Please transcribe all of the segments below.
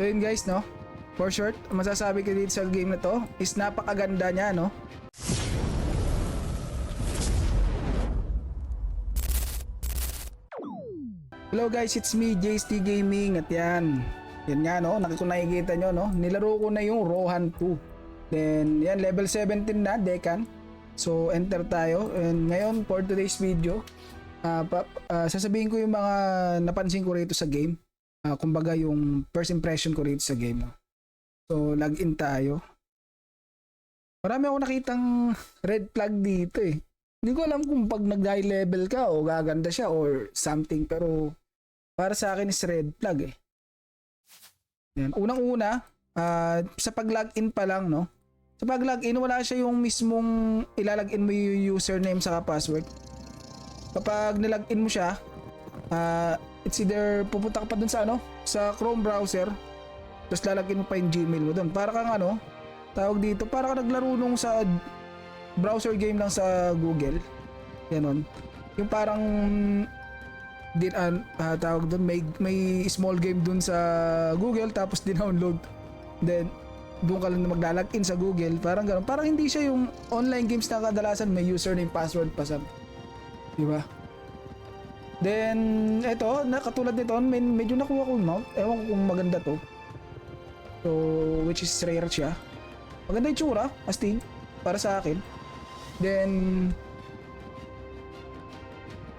So yun guys, no? For short, masasabi ko dito sa game na to is napakaganda niya, no? Hello guys, it's me, JST Gaming at yan. Yan nga no, nakikita nakikita nyo no, nilaro ko na yung Rohan 2. Then yan, level 17 na, Decan. So enter tayo and ngayon for today's video, ah, pa- ah, sasabihin ko yung mga napansin ko rito sa game. Ah, kumbaga yung first impression ko rito sa game. No? So login tayo. Marami ako nakitang red flag dito eh. Hindi ko alam kung pag nag-high level ka o gaganda siya or something pero para sa akin is red flag eh. Yan. Unang-una, ah, sa pag-login pa lang, no? Sa pag-login, wala siya yung mismong ilalagin mo yung username saka password. Kapag nilagin mo siya, ah, it's either pupunta ka pa dun sa ano, sa Chrome browser, tapos lalagin mo pa yung Gmail mo dun. Para kang ano, tawag dito, para ka naglaro nung sa browser game lang sa Google. Ganon. Yung parang din an ah, tawag doon may may small game dun sa Google tapos din-download. Then doon ka lang na maglalagin sa Google. Parang gano'n. Parang hindi siya yung online games na kadalasan may username, password pa sa. Di ba? Then, eto, na, katulad nito, may, medyo nakuha ko yung mount. Ewan ko kung maganda to. So, which is rare siya. Maganda yung tsura, astig, para sa akin. Then,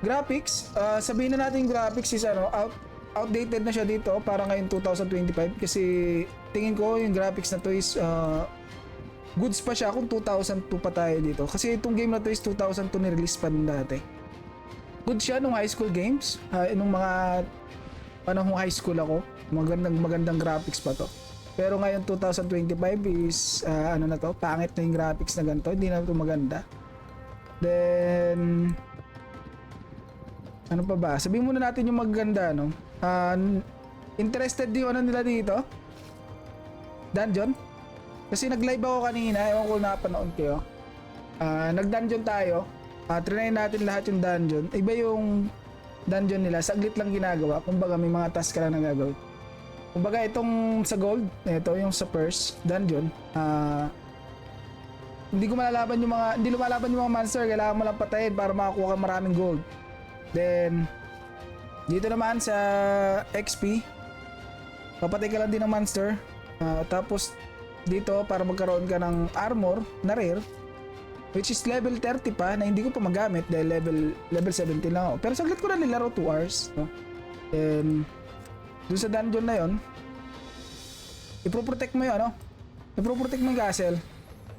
graphics, ah, sabihin na natin graphics is ano, out, outdated na siya dito para ngayon 2025 kasi tingin ko yung graphics na to is ah, goods pa siya kung 2002 pa tayo dito. Kasi itong game na to is 2002 ni-release pa dati. Good siya nung high school games, ah, nung mga panahong high school ako. Magandang magandang graphics pa to. Pero ngayon 2025 is ah, ano na to, pangit na yung graphics na ganito, hindi na to maganda. Then ano pa ba? Sabihin muna natin yung maganda, no? Ah, interested yung ano nila dito? Dungeon? Kasi nag-live ako kanina, ewan ko kung napanood kayo. Ah, nag-dungeon tayo. Ah, trinay natin lahat yung dungeon. Iba yung dungeon nila, saglit lang ginagawa. Kumbaga may mga task ka lang na gagawin. Kumbaga itong sa gold, ito yung sa purse, dungeon. Ah, hindi ko malalaban yung mga hindi lumalaban yung mga monster, kailangan mo lang patayin para makakuha ka maraming gold. Then dito naman sa XP, papatay ka lang din ng monster. Ah, tapos dito para magkaroon ka ng armor na rare which is level 30 pa na hindi ko pa magamit dahil level level 17 lang ako. Pero saglit ko na nilaro 2 hours, no? Then dun sa dungeon na yon, ipoprotect mo 'yung ano? Ipoprotect mo 'yung castle.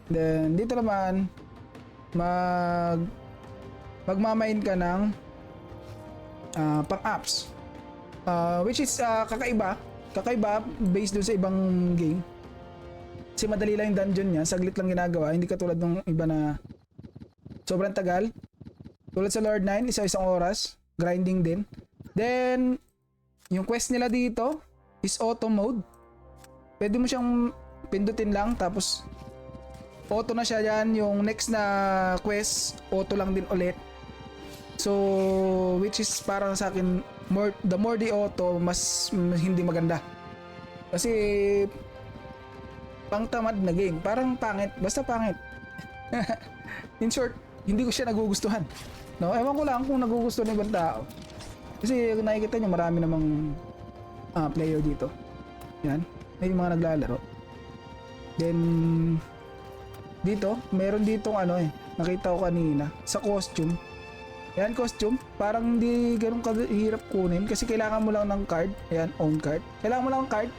Then dito naman mag magmamain ka ng ah, pang-apps. Ah, which is ah, kakaiba. Kakaiba based dun sa ibang game. Kasi madali lang yung dungeon niya, saglit lang ginagawa, hindi katulad ng iba na sobrang tagal. Tulad sa Lord 9, isa-isang oras, grinding din. Then, yung quest nila dito is auto mode. Pwede mo siyang pindutin lang, tapos auto na siya yan. Yung next na quest, auto lang din ulit. So, which is parang sa akin, more, the more the auto, mas mm, hindi maganda. Kasi, pang tamad na game. Parang pangit. Basta pangit. In short, hindi ko siya nagugustuhan. No? Ewan ko lang kung nagugustuhan ng ibang tao. Kasi nakikita nyo marami namang ah, player dito. Yan. May mga naglalaro. Then, dito, meron ditong ano eh. Nakita ko kanina. Sa costume. Yan, costume. Parang hindi ganun kahirap kunin. Kasi kailangan mo lang ng card. Ayan, own card. Kailangan mo lang ng card.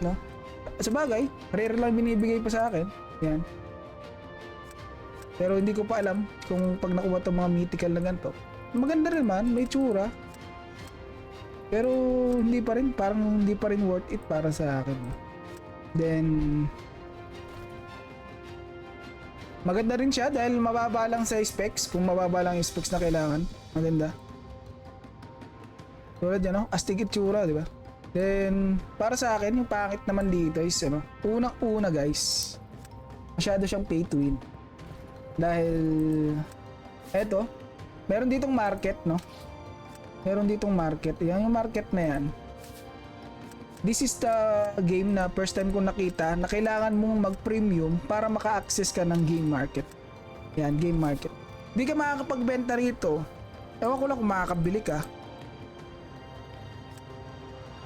No? Sa bagay, rare lang binibigay pa sa akin. Yan. Pero hindi ko pa alam kung pag nakuha itong mga mythical na ganito. Maganda rin man, may tsura. Pero hindi pa rin, parang hindi pa rin worth it para sa akin. Then, maganda rin siya dahil mababa lang sa specs. Kung mababa lang yung specs na kailangan, maganda. Tulad yan, no? Astig itsura, di ba? Then, para sa akin, yung pangit naman dito is, ano, unang-una guys, masyado siyang pay to win. Dahil, eto, meron ditong market, no? Meron ditong market. Yan yung market na yan. this is the game na first time ko nakita na kailangan mong mag-premium para maka-access ka ng game market. Yan, game market. Di ka makakapagbenta rito. Ewan ko lang kung makakabili ka.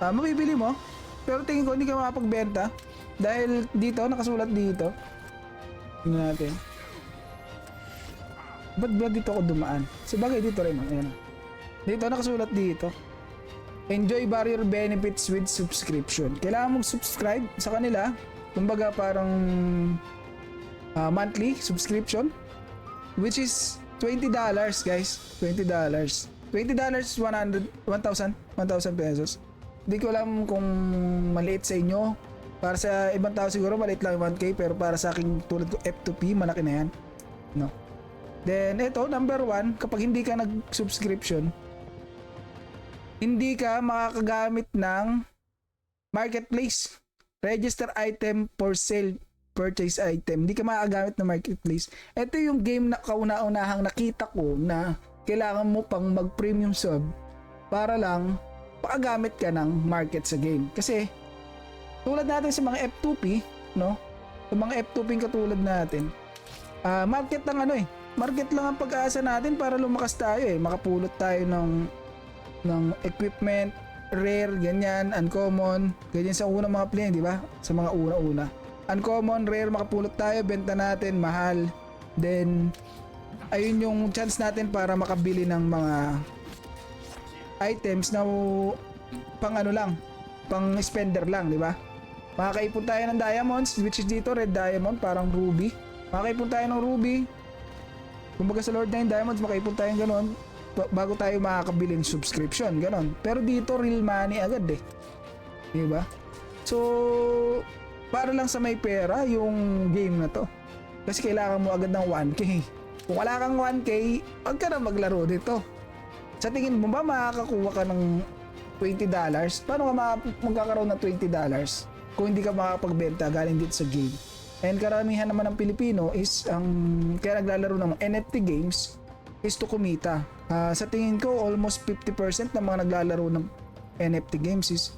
Ah, mabibili mo. Pero tingin ko hindi ka makapagbenta. Dahil dito, nakasulat dito. Tingnan natin. Ba't ba dito ako dumaan? Sa bagay dito rin. oh. Ayan. Dito, nakasulat dito. Enjoy barrier benefits with subscription. Kailangan mong subscribe sa kanila. Kumbaga parang ah, monthly subscription which is $20 guys. $20. $20 is 100 1,000 1,000 pesos. Hindi ko alam kung maliit sa inyo. Para sa ibang tao siguro maliit lang yung 1K pero para sa akin tulad ko F2P malaki na yan. No. Then ito number one kapag hindi ka nag-subscription hindi ka makakagamit ng marketplace. Register item for sale purchase item. Hindi ka makakagamit ng marketplace. Ito yung game na kauna-unahang nakita ko na kailangan mo pang mag-premium sub para lang makagamit ka ng market sa game. Kasi tulad natin sa mga F2P, no? Sa mga F2P katulad natin, ah market lang ano eh. Market lang ang pag-aasa natin para lumakas tayo eh. Makapulot tayo ng ng equipment, rare, ganyan, uncommon, ganyan sa unang mga play, di ba? Sa mga una-una. Uncommon, rare, makapulot tayo, benta natin, mahal. Then, ayun yung chance natin para makabili ng mga items na pang ano lang, pang spender lang, di ba? Makakaipon tayo ng diamonds, which is dito, red diamond, parang ruby. Makakaipon tayo ng ruby. Kumbaga sa Lord 9 Diamonds, makaipon tayo ganun ba- bago tayo makakabili ng subscription, ganon. Pero dito real money agad eh. 'Di ba? So para lang sa may pera yung game na to. Kasi kailangan mo agad ng 1k. Kung wala kang 1k, wag ka na maglaro dito. Sa tingin mo ba makakakuha ka ng $20? Paano ka magkakaroon ng $20 kung hindi ka makakapagbenta galing dito sa game? And karamihan naman ng Pilipino is ang kaya naglalaro ng NFT games is to kumita. Ah, sa tingin ko almost 50% ng mga naglalaro ng NFT games is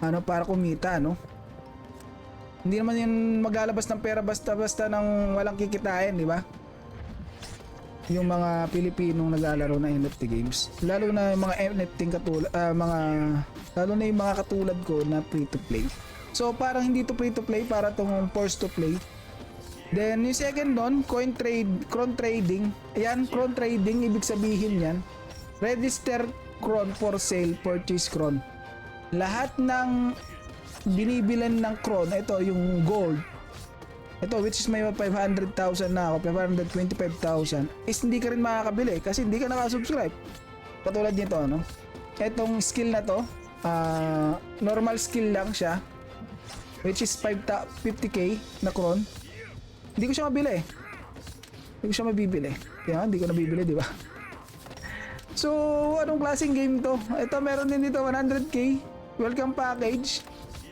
ano para kumita no. Hindi naman yun maglalabas ng pera basta-basta ng walang kikitain, di ba? Yung mga Pilipinong naglalaro ng NFT games. Lalo na yung mga NFT katulad mga lalo na yung mga katulad ko na free to play. So parang hindi to free to play para tong forced to play. Then yung second doon, coin trade, cron trading. Ayan, cron trading, ibig sabihin yan. Register cron for sale, purchase cron. Lahat ng binibilan ng cron, ito yung gold. Ito which is may 500,000 na ako, 525,000 is hindi ka rin makakabili kasi hindi ka nakasubscribe. Katulad nito, no? Etong skill na to, ah, normal skill lang siya which is 5 ta- 50k na cron. Hindi ko siya mabili. Hindi ko siya mabibili. Kaya hindi ko nabibili, di ba? So, anong klaseng game to? Ito, meron din dito 100k. Welcome package.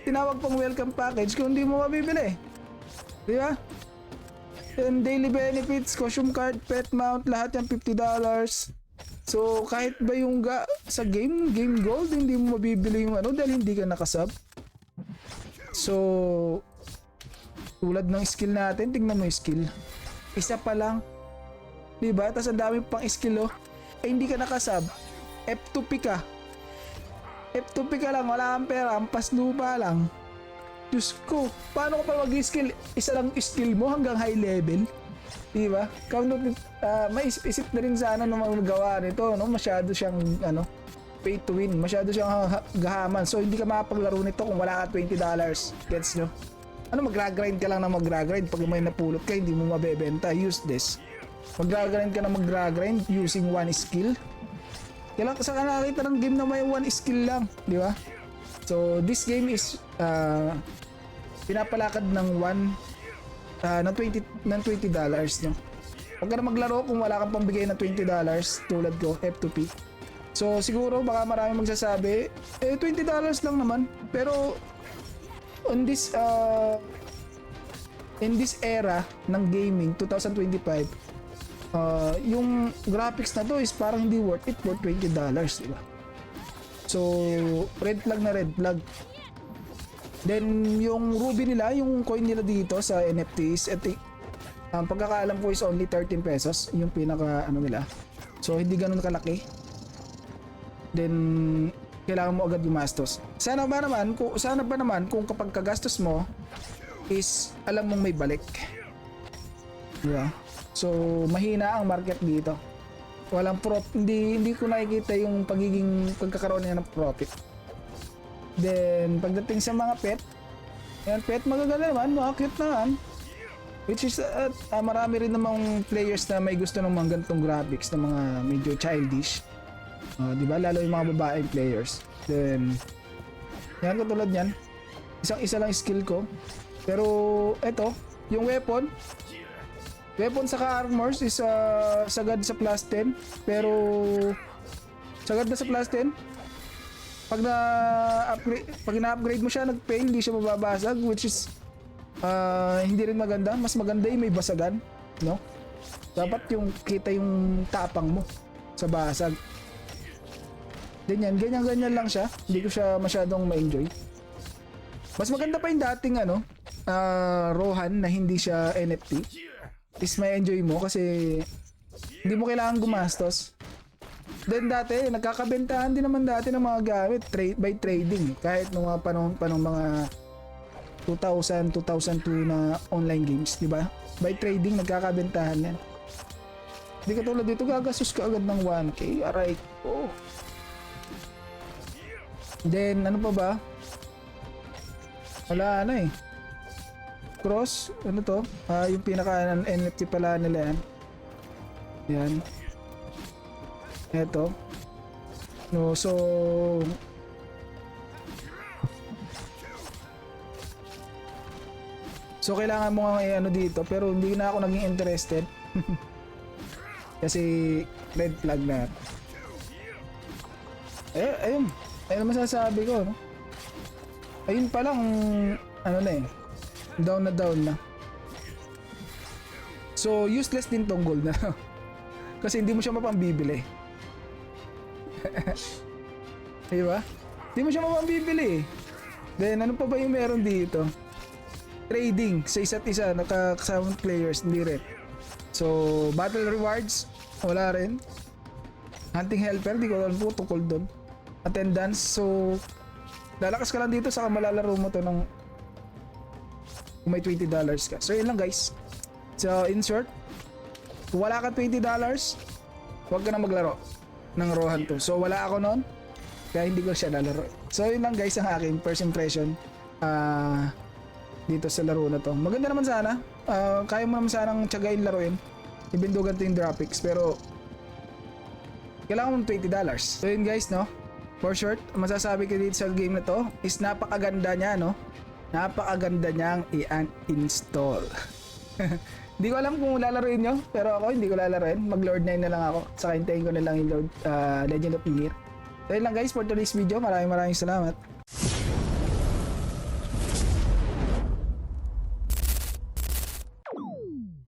Tinawag pang welcome package kung hindi mo mabibili. Di ba? And daily benefits, costume card, pet mount, lahat yan $50. So, kahit ba yung ga sa game, game gold, hindi mo mabibili yung ano dahil hindi ka nakasub. So, tulad ng skill natin, tingnan mo yung skill. Isa pa lang. 'Di ba? Tapos ang dami pang skill oh. Eh hindi ka nakasab. F2P ka. F2P ka lang, wala kang pera, ampas lupa lang. Diyos ko, paano ka pa mag-skill? Isa lang skill mo hanggang high level. Di ba? Count uh, maisip-isip na rin sana nung magawa nito, no? Masyado siyang ano, pay to win. Masyado siyang ha- ha- gahaman. So hindi ka makapaglaro nito kung wala ka $20. Gets nyo? Ano magra-grind ka lang na magra-grind pag may napulot ka hindi mo mabebenta use this magra-grind ka na magra-grind using one skill kailangan sa nakakita ng game na may one skill lang di ba so this game is uh, pinapalakad ng one uh, ng 20 ng 20 dollars no Huwag ka na maglaro kung wala kang pambigay ng 20 dollars tulad ko F2P so siguro baka marami magsasabi eh 20 dollars lang naman. Pero on this uh, in this era ng gaming 2025 uh, yung graphics na to is parang hindi worth it for 20 dollars di ba? So red flag na red flag Then yung ruby nila, yung coin nila dito sa NFTs, at ang pagkakaalam ko is only 13 pesos, yung pinaka ano nila. So hindi ganun kalaki. Then kailangan mo agad gumastos. Sana ba naman, kung sana ba naman kung kapag kagastos mo is alam mong may balik. Yeah. So mahina ang market dito. Walang prop, hindi hindi ko nakikita yung pagiging pagkakaroon niya ng profit. Then pagdating sa mga pet, yan pet magaganda naman, mga naman. Which is uh, uh, marami rin namang players na may gusto ng mga ganitong graphics na mga medyo childish. Uh, di ba? Lalo yung mga babaeng players. Then, yan katulad yan. Isang isa lang skill ko. Pero, eto, yung weapon. Weapon saka armors is uh, sagad sa plus 10. Pero, sagad na sa plus 10. Pag na upgrade, pag na-upgrade mo siya, nag-fail, hindi siya mababasag, which is ah, hindi rin maganda. Mas maganda yung may basagan, no? Dapat yung kita yung tapang mo sa basag. Ganyan, ganyan-ganyan lang siya. Hindi ko siya masyadong ma-enjoy. Mas maganda pa yung dating ano, ah, Rohan na hindi siya NFT. Is may enjoy mo kasi hindi mo kailangan gumastos. Then dati, nagkakabentahan din naman dati ng mga gamit trade by trading. Kahit nung mga panong, panong mga 2000, 2002 na online games, di ba? By trading, nagkakabentahan yan. Hindi ka tulad dito, gagastos ka agad ng 1k. Aray ko. Then, ano pa ba? Wala na eh. Cross, ano to? Ah, yung pinaka NFT pala nila yan. Yan. Eto. No, so So kailangan mo nga ano dito pero hindi na ako naging interested. Kasi red flag na. Eh, ayun. Ayun masasabi ko, no? Ayun pa lang, ano na eh. Down na down na. So, useless din tong gold na. Kasi hindi mo siya mapambibili. Di ba? Hindi mo siya mapambibili eh. Then, ano pa ba yung meron dito? Trading sa isa't isa, nakakasamang players, hindi rin. So, battle rewards, wala rin. Hunting helper, di ko alam po tungkol doon. Attendance, so lalakas ka lang dito sa malalaro mo to ng kung may $20 ka. So, yun lang guys. So, in short, kung wala ka $20, huwag ka na maglaro ng Rohan to. So, wala ako noon. Kaya hindi ko siya lalaro. So, yun lang guys ang aking first impression ah dito sa laro na to. Maganda naman sana. Ah, kaya mo naman sanang tiyagain laruin. Though ganito yung graphics. Pero, kailangan mo ng $20. So, yun guys, no? For short, masasabi ko dito sa game na to is napakaganda niya, no? Napakaganda niyang i-install. Hindi ko alam kung lalaruin nyo, pero ako hindi ko lalaruin. Mag-Lord 9 na lang ako. Saka hintayin ko na lang yung Lord, ah, Legend of Nier. So yun lang guys for today's video. Maraming maraming salamat.